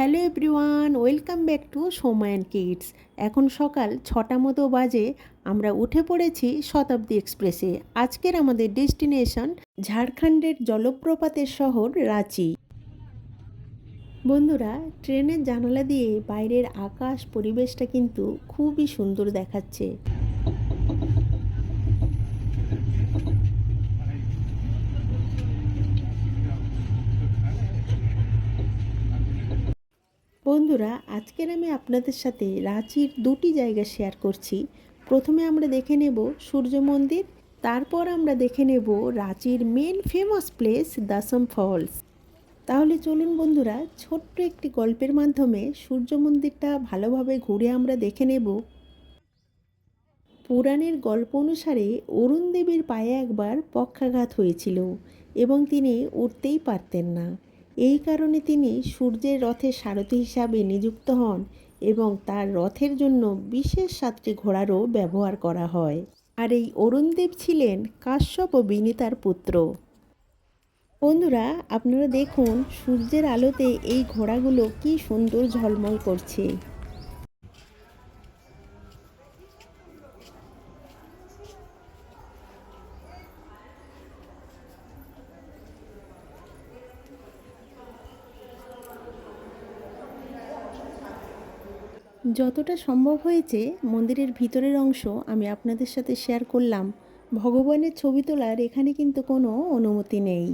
Hello everyone, welcome back to Somayan kids. এখন সকাল ছটা মতো বাজে, আমরা উঠে পড়েছি শতাব্দী এক্সপ্রেসে। আজকের আমাদের ডেস্টিনেশন ঝাড়খণ্ডের জলপ্রপাতের শহর রাঁচি। বন্ধুরা, ট্রেনের জানালা দিয়ে বাইরের আকাশ পরিবেশটা কিন্তু খুবই সুন্দর দেখাচ্ছে। বন্ধুরা, আজকের আমি আপনাদের সাথে রাঁচির দুটি জায়গা শেয়ার করছি। প্রথমে আমরা দেখে নেব সূর্য মন্দির, তারপর আমরা দেখে নেব রাঁচির main famous place Dasam falls তাহলে চলুন বন্ধুরা, ছোট্ট একটি গল্পের মাধ্যমে সূর্য মন্দিরটা ভালোভাবে ঘুরে আমরা দেখে নেব। পুরাণের গল্প অনুসারে অরুণ দেবীর পায়ে একবার পক্ষাঘাত হয়েছিল এবং তিনি উঠতেই পারতেন না। এই কারণে তিনি সূর্যের রথের সারথি হিসাবে নিযুক্ত হন এবং তার রথের জন্য বিশেষ সাতটি ঘোড়ারও ব্যবহার করা হয়। আর এই অরুণদেব ছিলেন কাশ্যপ ও বিনীতার পুত্র। বন্ধুরা, আপনারা দেখুন সূর্যের আলোতে এই ঘোড়াগুলো কি সুন্দর ঝলমল করছে। যতটা সম্ভব হয়েছে, মন্দিরের ভিতরের অংশ আমি আপনাদের সাথে শেয়ার করলাম। ভগবানের ছবি তোলার এখানে কিন্তু কোনো অনুমতি নেই।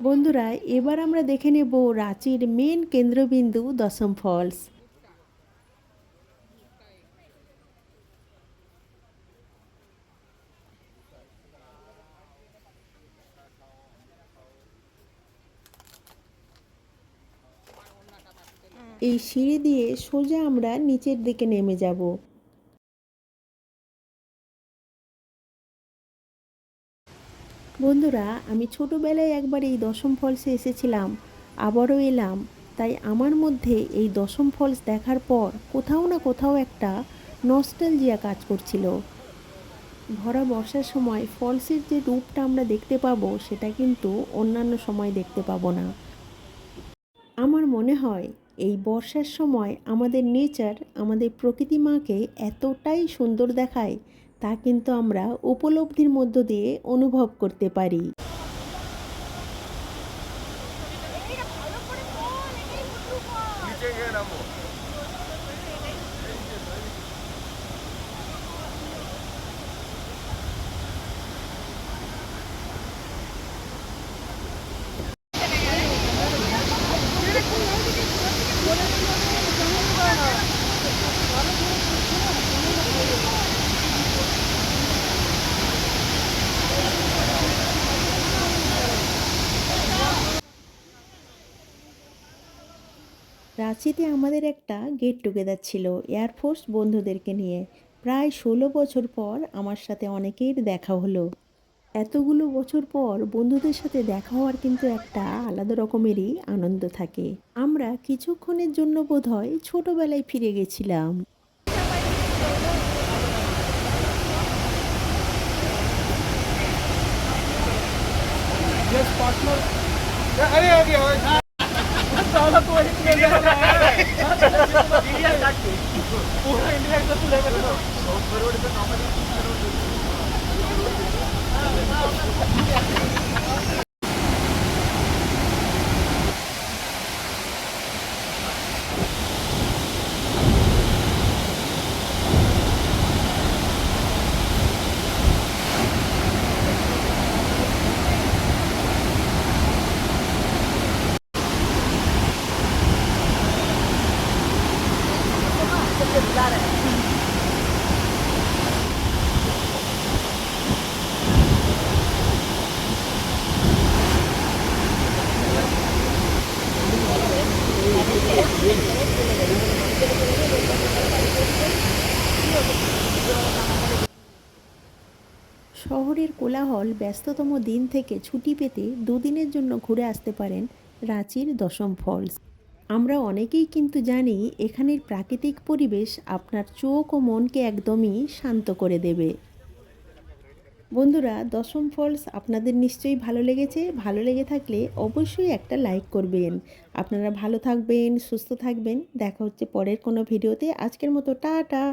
বন্ধুরা, এবার আমরা দেখে নেব রাঁচির মেন কেন্দ্রবিন্দু দশম ফলস এই সিঁড়ি দিয়ে সোজা আমরা নিচের দিকে নেমে যাব। বন্ধুরা, আমি ছোটোবেলায় একবার এই দশম ফলসে এসেছিলাম, আবারও এলাম। তাই আমার মধ্যে এই দশম ফলস দেখার পর কোথাও না কোথাও একটা নস্টালজিয়া কাজ করছিল। ভরা বর্ষার সময় ফলসের যে রূপটা আমরা দেখতে পাবো, সেটা কিন্তু অন্যান্য সময় দেখতে পাবো না। আমার মনে হয় এই বর্ষার সময় আমাদের নেচার আমাদের প্রকৃতি মাকে এতটাই সুন্দর দেখায় তা কিন্তু আমরা উপলব্ধির মধ্য দিয়ে অনুভব করতে পারি। রাঁচিতে আমাদের একটা গেট টুগেদার ছিল এয়ারফোর্স বন্ধুদেরকে নিয়ে। প্রায় ষোলো বছর পর আমার সাথে অনেকের দেখা হলো। এতগুলো বছর পর বন্ধুদের সাথে দেখা হওয়ার কিন্তু একটা আলাদা রকমেরই আনন্দ থাকে। আমরা কিছুক্ষণের জন্য বোধ হয় ছোটোবেলায় ফিরে গেছিলাম। अरे Yeah. শহরের কোলাহল ব্যস্ততম দিন থেকে ছুটি পেতে দুদিনের জন্য ঘুরে আসতে পারেন রাঁচির দশম ফলস। আমরা অনেকেই কিন্তু জানি এখানের প্রাকৃতিক পরিবেশ আপনার চোখ ও মনকে একদমই শান্ত করে দেবে। বন্ধুরা, দশম ফলস আপনাদের নিশ্চয়ই ভালো লেগেছে। ভালো লেগে থাকলে অবশ্যই একটা লাইক করবেন। আপনারা ভালো থাকবেন, সুস্থ থাকবেন। দেখা হচ্ছে পরের কোনো ভিডিওতে। আজকের মতো, টাটা!